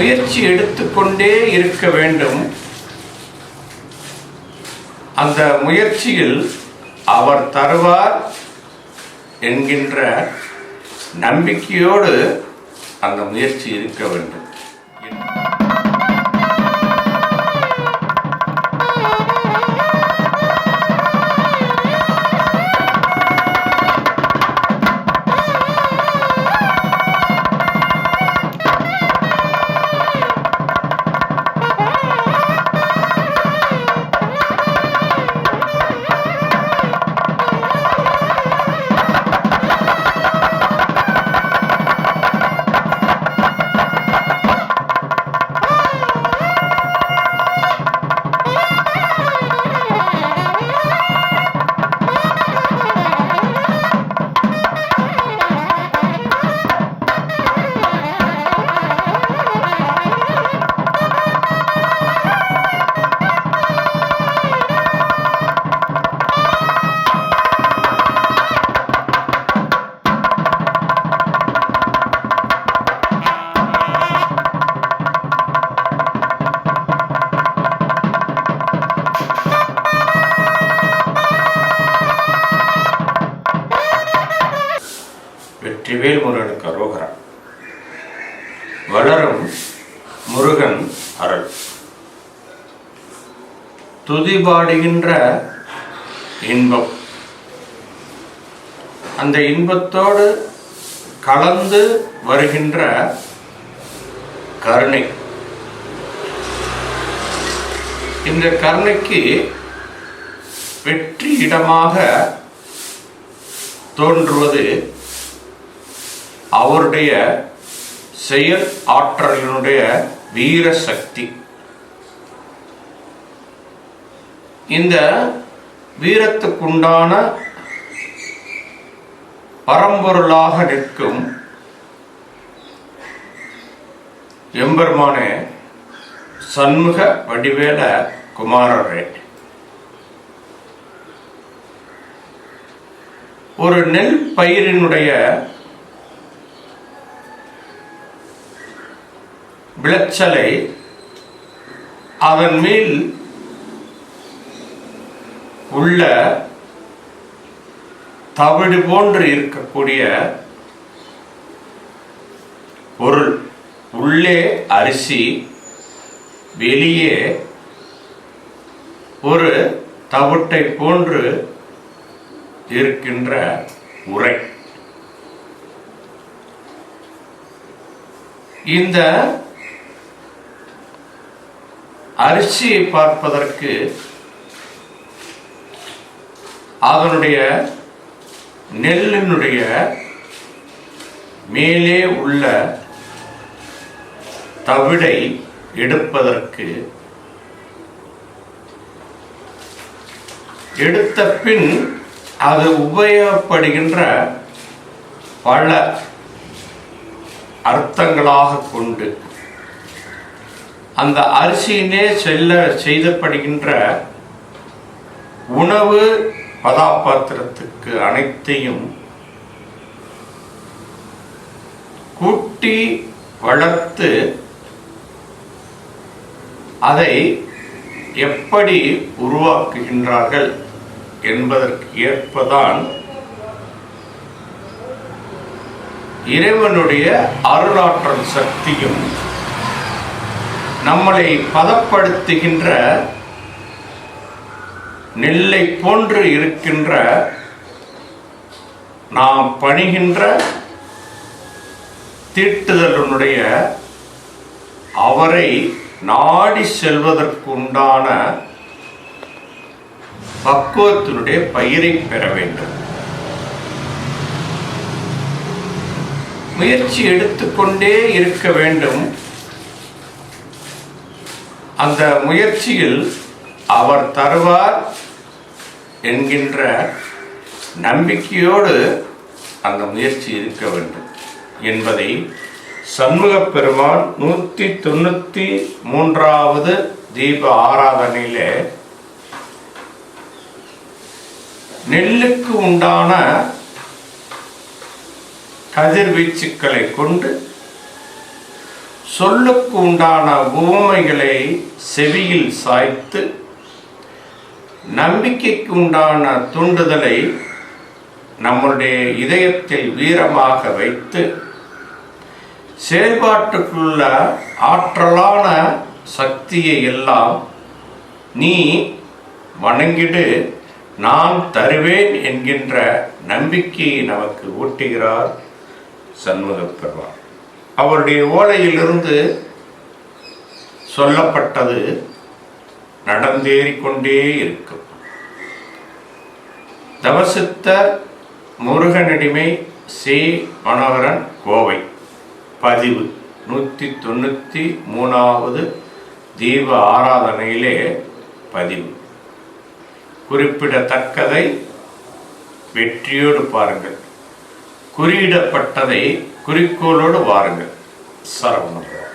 முயற்சி எடுத்துக்கொண்டே இருக்க வேண்டும். அந்த முயற்சியில் அவர் தருவார் என்கின்ற நம்பிக்கையோடு அந்த முயற்சி இருக்க வேண்டும். வெற்றிவேல் முருகனுக்கு அரோகரா வளரும் முருகன் அருள். துதிபாடுகின்ற இன்பம். அந்த இன்பத்தோடு கலந்து வருகின்ற கருணை. இந்த கருணைக்கு வெற்றி இடமாக தோன்றுவது அவருடைய செயல் ஆற்றலினுடைய வீர சக்தி. இந்த வீரத்துக்குண்டான பரம்பொருளாக நிற்கும் எம்பெருமானே சண்முக வடிவேல குமாரரே ஒரு நெல் பயிரினுடைய விளைச்சலை அதன் மேல் உள்ள தவிடு போன்று இருக்கக்கூடிய பொருள். உள்ளே அரிசி வெளியே ஒரு தவிட்டை போன்று இருக்கின்ற உரை. இந்த அரிசியை பார்ப்பதற்கு அதனுடைய நெல்லினுடைய மேலே உள்ள தவிடை எடுப்பதற்கு எடுத்த பின் அது உபயோகப்படுகின்ற பல அர்த்தங்களாக கொண்டு அந்த அரிசியினே செல்ல செய்தப்படுகின்ற உணவு பதாபாத்திரத்துக்கு அனைத்தையும் கூட்டி வளர்த்து அதை எப்படி உருவாக்குகின்றார்கள் என்பதற்கு ஏற்பதான் இறைவனுடைய அருளாற்றல் சக்தியும் நம்மளை பதப்படுத்துகின்ற நெல்லை போன்று இருக்கின்ற நாம் பணிகின்ற தீட்டுதலுடைய அவரை நாடி செல்வதற்குண்டான பக்குவத்தினுடைய பயிரை பெற வேண்டும். முயற்சி எடுத்துக்கொண்டே இருக்க வேண்டும். அந்த முயற்சியில் அவர் தருவார் என்கின்ற நம்பிக்கையோடு அந்த முயற்சி இருக்க வேண்டும் என்பதை சண்முக பெருமான் நூற்றி தொண்ணூற்றி மூன்றாவது தீப ஆராதனையிலே நெல்லுக்கு உண்டான கதிர்வீச்சுக்களை கொண்டு சொல்லுக்கு உண்டான உவமைகளை செவியில் சாய்த்து நம்பிக்கைக்கு உண்டான தூண்டுதலை நம்முடைய இதயத்தில் வீரமாக வைத்து செயல்பாட்டுக்குள்ள ஆற்றலான சக்தியை எல்லாம் நீ வணங்கிடு நான் தருவேன் என்கின்ற நம்பிக்கையை நமக்கு ஊட்டுகிறார் சண்முகப் பெருமான். அவருடைய ஓலையிலிருந்து சொல்லப்பட்டது நடந்தேறிக்கொண்டே இருக்கும். தவசித்த முருகனடிமை சி. மனோகரன் கோவை. பதிவு நூற்றி தொண்ணூற்றி மூணாவது தீப ஆராதனையிலே பதிவு. குறிப்பிடத்தக்கதை வெற்றியோடு பாருங்கள். குறியிடப்பட்டதை குறிக்கோளோடு வாருங்கள். சரவணபவன்